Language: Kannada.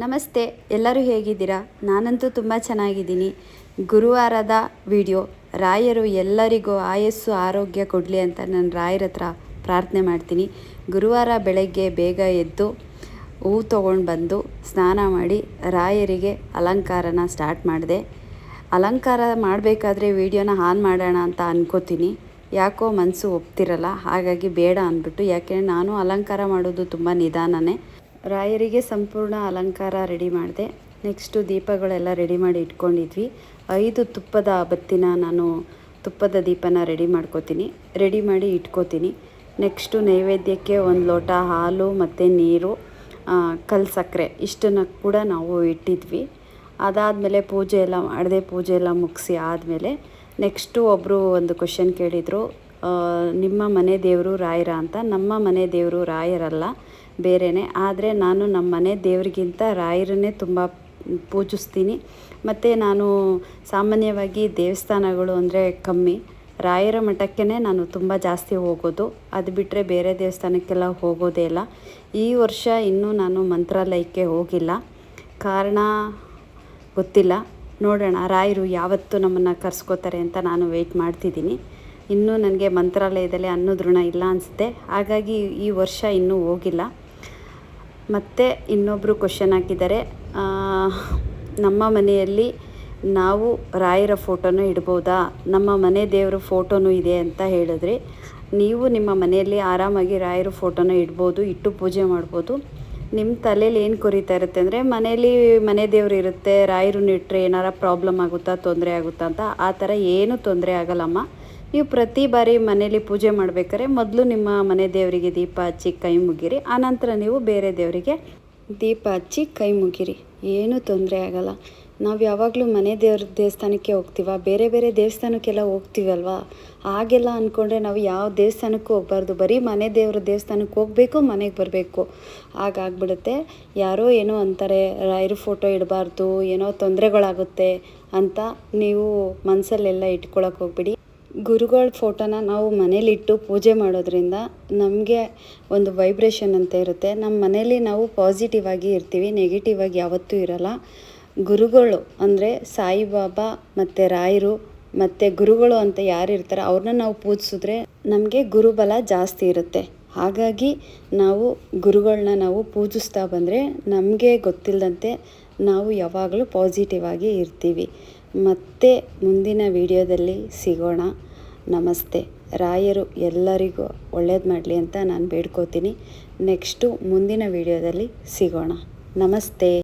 ನಮಸ್ತೆ, ಎಲ್ಲರೂ ಹೇಗಿದ್ದೀರಾ? ನಾನಂತೂ ತುಂಬ ಚೆನ್ನಾಗಿದ್ದೀನಿ. ಗುರುವಾರದ ವಿಡಿಯೋ, ರಾಯರು ಎಲ್ಲರಿಗೂ ಆಯಸ್ಸು, ಆರೋಗ್ಯ ಕೊಡಲಿ ಅಂತ ನಾನು ರಾಯರ ಹತ್ರ ಪ್ರಾರ್ಥನೆ ಮಾಡ್ತೀನಿ. ಗುರುವಾರ ಬೆಳಗ್ಗೆ ಬೇಗ ಎದ್ದು ಹೂ ತೊಗೊಂಡು ಬಂದು ಸ್ನಾನ ಮಾಡಿ ರಾಯರಿಗೆ ಅಲಂಕಾರನ ಸ್ಟಾರ್ಟ್ ಮಾಡಿದೆ. ಅಲಂಕಾರ ಮಾಡಬೇಕಾದ್ರೆ ವೀಡಿಯೋನ ಆನ್ ಮಾಡೋಣ ಅಂತ ಅನ್ಕೋತೀನಿ. ಯಾಕೋ ಮನಸ್ಸು ಒಪ್ತಿರಲ್ಲ, ಹಾಗಾಗಿ ಬೇಡ ಅಂದ್ಬಿಟ್ಟು. ಯಾಕೆಂದರೆ ನಾನು ಅಲಂಕಾರ ಮಾಡೋದು ತುಂಬ ನಿಧಾನನೇ. ರಾಯರಿಗೆ ಸಂಪೂರ್ಣ ಅಲಂಕಾರ ರೆಡಿ ಮಾಡಿದೆ. ನೆಕ್ಸ್ಟು ದೀಪಗಳೆಲ್ಲ ರೆಡಿ ಮಾಡಿ ಇಟ್ಕೊಂಡಿದ್ವಿ. ಐದು ತುಪ್ಪದ ಬತ್ತಿನ ನಾನು ತುಪ್ಪದ ದೀಪನ ರೆಡಿ ಮಾಡ್ಕೋತೀನಿ. ರೆಡಿ ಮಾಡಿ ಇಟ್ಕೋತೀನಿ. ನೆಕ್ಸ್ಟು ನೈವೇದ್ಯಕ್ಕೆ ಒಂದು ಲೋಟ ಹಾಲು ಮತ್ತು ನೀರು ಕಲ್ ಸಕ್ಕರೆ ಇಷ್ಟನ್ನು ಕೂಡ ನಾವು ಇಟ್ಟಿದ್ವಿ. ಅದಾದಮೇಲೆ ಪೂಜೆ ಎಲ್ಲ ಮಾಡಿದೆ ಪೂಜೆ ಎಲ್ಲ ಮುಗಿಸಿ ಆದಮೇಲೆ ನೆಕ್ಸ್ಟು ಒಬ್ಬರು ಒಂದು ಕ್ವಶನ್ ಕೇಳಿದರು ನಿಮ್ಮ ಮನೆ ದೇವರು ರಾಯರ ಅಂತ. ನಮ್ಮ ಮನೆ ದೇವರು ರಾಯರಲ್ಲ. ಬೇರೆಯೇ ಆದರೆ ನಾನು ನಮ್ಮ ಮನೆ ದೇವರಿಗಿಂತ ರಾಯರನ್ನೇ ತುಂಬ ಪೂಜಿಸ್ತೀನಿ. ಮತ್ತು ನಾನು ಸಾಮಾನ್ಯವಾಗಿ ದೇವಸ್ಥಾನಗಳು ಅಂದರೆ ಕಮ್ಮಿ. ರಾಯರ ಮಠಕ್ಕೇ ನಾನು ತುಂಬ ಜಾಸ್ತಿ ಹೋಗೋದು. ಅದು ಬಿಟ್ಟರೆ ಬೇರೆ ದೇವಸ್ಥಾನಕ್ಕೆಲ್ಲ ಹೋಗೋದೇ ಇಲ್ಲ. ಈ ವರ್ಷ ಇನ್ನೂ ನಾನು ಮಂತ್ರಾಲಯಕ್ಕೆ ಹೋಗಿಲ್ಲ. ಕಾರಣ ಗೊತ್ತಿಲ್ಲ. ನೋಡೋಣ. ರಾಯರು ಯಾವತ್ತು ನಮ್ಮನ್ನು ಕರೆಸ್ಕೋತಾರೆ ಅಂತ ನಾನು ವೆಯ್ಟ್ ಮಾಡ್ತಿದ್ದೀನಿ. ಇನ್ನೂ ನನಗೆ ಮಂತ್ರಾಲಯದಲ್ಲಿ ಅನ್ನೋದೃಣ ಇಲ್ಲ ಅನಿಸುತ್ತೆ. ಹಾಗಾಗಿ ಈ ವರ್ಷ ಇನ್ನೂ ಹೋಗಿಲ್ಲ. ಮತ್ತು ಇನ್ನೊಬ್ಬರು ಕ್ವಶನ್ ಹಾಕಿದ್ದಾರೆ. ನಮ್ಮ ಮನೆಯಲ್ಲಿ ನಾವು ರಾಯರ ಫೋಟೋನ ಇಡ್ಬೋದಾ? ನಮ್ಮ ಮನೆ ದೇವರ ಫೋಟೋನೂ ಇದೆ ಅಂತ ಹೇಳಿದ್ರಿ. ನೀವು ನಿಮ್ಮ ಮನೆಯಲ್ಲಿ ಆರಾಮಾಗಿ ರಾಯರ ಫೋಟೋನ ಇಡ್ಬೋದು, ಇಟ್ಟು ಪೂಜೆ ಮಾಡ್ಬೋದು. ನಿಮ್ಮ ತಲೆಯಲ್ಲಿ ಏನು ಕೊರಿತಾ ಇರುತ್ತೆ ಅಂದರೆ, ಮನೇಲಿ ಮನೆ ದೇವರು ಇರುತ್ತೆ ರಾಯರನ್ನ ಇಟ್ಟರೆ ಏನಾರ ಪ್ರಾಬ್ಲಮ್ ಆಗುತ್ತಾ, ತೊಂದರೆ ಆಗುತ್ತಾ ಅಂತ ಆ ಥರ ಏನೂ ತೊಂದರೆ ಆಗಲ್ಲಮ್ಮ. ನೀವು ಪ್ರತಿ ಬಾರಿ ಮನೇಲಿ ಪೂಜೆ ಮಾಡಬೇಕಾದ್ರೆ ಮೊದಲು ನಿಮ್ಮ ಮನೆ ದೇವರಿಗೆ ದೀಪ ಹಚ್ಚಿ ಕೈ ಮುಗಿರಿ. ಆನಂತರ ನೀವು ಬೇರೆ ದೇವರಿಗೆ ದೀಪ ಹಚ್ಚಿ ಕೈ ಮುಗಿರಿ. ಏನೂ ತೊಂದರೆ ಆಗಲ್ಲ. ನಾವು ಯಾವಾಗಲೂ ಮನೆ ದೇವ್ರ ದೇವಸ್ಥಾನಕ್ಕೆ ಹೋಗ್ತೀವ? ಬೇರೆ ಬೇರೆ ದೇವಸ್ಥಾನಕ್ಕೆಲ್ಲ ಹೋಗ್ತೀವಲ್ವಾ? ಹಾಗೆಲ್ಲ ಅಂದ್ಕೊಂಡ್ರೆ ನಾವು ಯಾವ ದೇವಸ್ಥಾನಕ್ಕೂ ಹೋಗ್ಬಾರ್ದು. ಬರೀ ಮನೆ ದೇವ್ರ ದೇವಸ್ಥಾನಕ್ಕೆ ಹೋಗಬೇಕು, ಮನೆಗೆ ಬರಬೇಕು. ಹಾಗಾಗ್ಬಿಡುತ್ತೆ. ಯಾರೋ ಏನೋ ಅಂತಾರೆ ರಾಯರ ಫೋಟೋ ಇಡಬಾರ್ದು, ಏನೋ ತೊಂದರೆಗಳಾಗುತ್ತೆ ಅಂತ ನೀವು ಮನಸ್ಸಲ್ಲೆಲ್ಲ ಇಟ್ಕೊಳಕ್ಕೆ ಹೋಗ್ಬಿಡಿ. ಗುರುಗಳ ಫೋಟೋನ ನಾವು ಮನೇಲಿಟ್ಟು ಪೂಜೆ ಮಾಡೋದ್ರಿಂದ ನಮಗೆ ಒಂದು ವೈಬ್ರೇಷನ್ ಅಂತ ಇರುತ್ತೆ. ನಮ್ಮ ಮನೇಲಿ ನಾವು ಪಾಸಿಟಿವ್ ಆಗಿ ಇರ್ತೀವಿ ನೆಗೆಟಿವ್ ಆಗಿ ಯಾವತ್ತೂ ಇರಲ್ಲ. ಗುರುಗಳು ಅಂದರೆ ಸಾಯಿಬಾಬಾ ಮತ್ತು ರಾಯರು ಮತ್ತು ಗುರುಗಳು ಅಂತ ಯಾರು ಇರ್ತಾರೆ ಅವ್ರನ್ನ ನಾವು ಪೂಜಿಸಿದ್ರೆ ನಮಗೆ ಗುರುಬಲ ಜಾಸ್ತಿ ಇರುತ್ತೆ. ಹಾಗಾಗಿ ನಾವು ಗುರುಗಳನ್ನ ನಾವು ಪೂಜಿಸ್ತಾ ಬಂದರೆ ನಮಗೆ ಗೊತ್ತಿಲ್ಲದಂತೆ ನಾವು ಯಾವಾಗಲೂ ಪಾಸಿಟಿವ್ ಆಗಿ ಇರ್ತೀವಿ. ಮತ್ತೆ ಮುಂದಿನ ವಿಡಿಯೋದಲ್ಲಿ ಸಿಗೋಣ. ನಮಸ್ತೆ. ರಾಯರು ಎಲ್ಲರಿಗೂ ಒಳ್ಳೇದು ಮಾಡಲಿ ಅಂತ ನಾನು ಬೇಡ್ಕೋತೀನಿ. ನೆಕ್ಸ್ಟು ಮುಂದಿನ ವಿಡಿಯೋದಲ್ಲಿ ಸಿಗೋಣ. ನಮಸ್ತೆ.